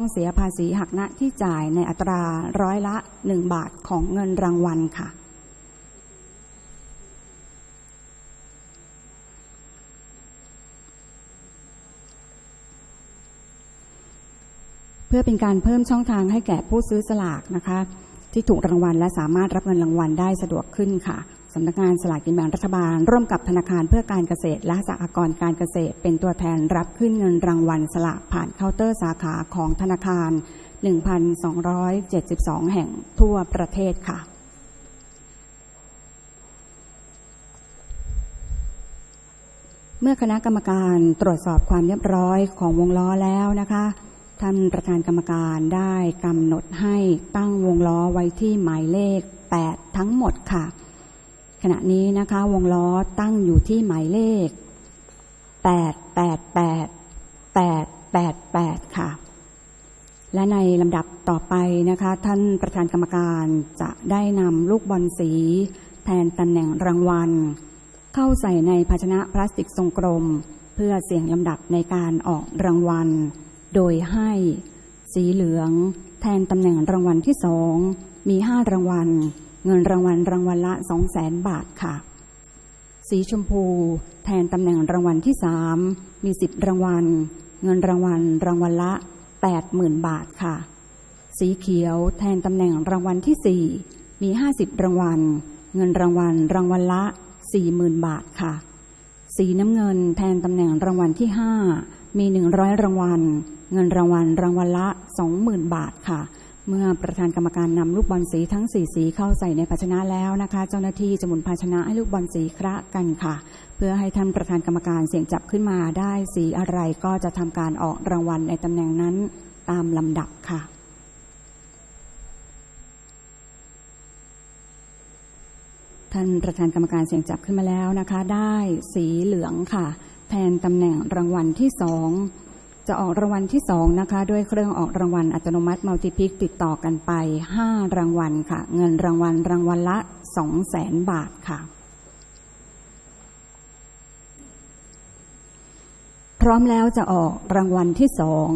ต้องเสียภาษีหักหน้าที่จ่ายในอัตราร้อยละ1บาทของเงินรางวัลค่ะ เพื่อเป็นการเพิ่มช่องทางให้แก่ผู้ซื้อสลากนะคะ ที่ถูกรางวัลและสามารถรับเงินรางวัลได้สะดวกขึ้นค่ะ สำนักงานสลากกินแบ่งรัฐบาล ร่วมกับธนาคารเพื่อการเกษตร และสหกรณ์การเกษตร เป็นตัวแทนรับขึ้นเงินรางวัลสลากผ่านเคาน์เตอร์สาขาของธนาคาร 1,272 แห่งทั่วประเทศค่ะ เมื่อคณะกรรมการตรวจสอบความเรียบร้อยของวงล้อแล้วนะคะท่านประธานกรรมการได้กำหนดให้ตั้งวงล้อไว้ที่หมายเลข 8 ทั้งหมดค่ะ ขณะนี้นะคะ วงล้อตั้งอยู่ที่หมายเลข 888 888 ค่ะ และในลำดับต่อไปนะคะ ท่านประธานกรรมการจะได้นำลูกบอลสี แทนตำแหน่งรางวัล เข้าใส่ในภาชนะพลาสติกทรงกลม เพื่อเสี่ยงลำดับในการออกรางวัล โดยให้สีเหลือง แทนตำแหน่งรางวัลที่สองมีห้ารางวัล เงินรางวัลรางวัลละสองแสนบาทค่ะ สีชมพู แทนตำแหน่งรางวัลที่สามมีสิบรางวัล เงินรางวัลรางวัลละแปดหมื่นบาทค่ะ สีเขียว แทนตำแหน่งรางวัลที่สี่มีห้าสิบรางวัล เงินรางวัลรางวัลละสี่หมื่นบาทค่ะ สีน้ำเงิน แทนตำแหน่งรางวัลที่ห้ามีหนึ่งร้อยรางวัล เงินรางวัลรางวัลละสองหมื่นบาทค่ะ เมื่อประธานกรรมการนำลูกบอลสีทั้งสี่สีเข้าใส่ในภาชนะแล้วนะคะ เจ้าหน้าที่จะหมุนภาชนะให้ลูกบอลสีคระกันค่ะ เพื่อให้ท่านประธานกรรมการเสี่ยงจับขึ้นมาได้สีอะไรก็จะทำการออกรางวัลในตำแหน่งนั้นตามลำดับค่ะท่านประธานกรรมการเสียงจับขึ้นมาแล้วนะคะ ได้สีเหลืองค่ะ แทนตำแหน่งรางวัลที่สอง จะออกรางวัลที่สองนะคะ ด้วยเครื่องออกรางวัลอัตโนมัติมัลติพิกติดต่อกันไปห้ารางวัลค่ะ เงินรางวัลรางวัลละสองแสนบาทค่ะ พร้อมแล้วจะออกรางวัลที่สอง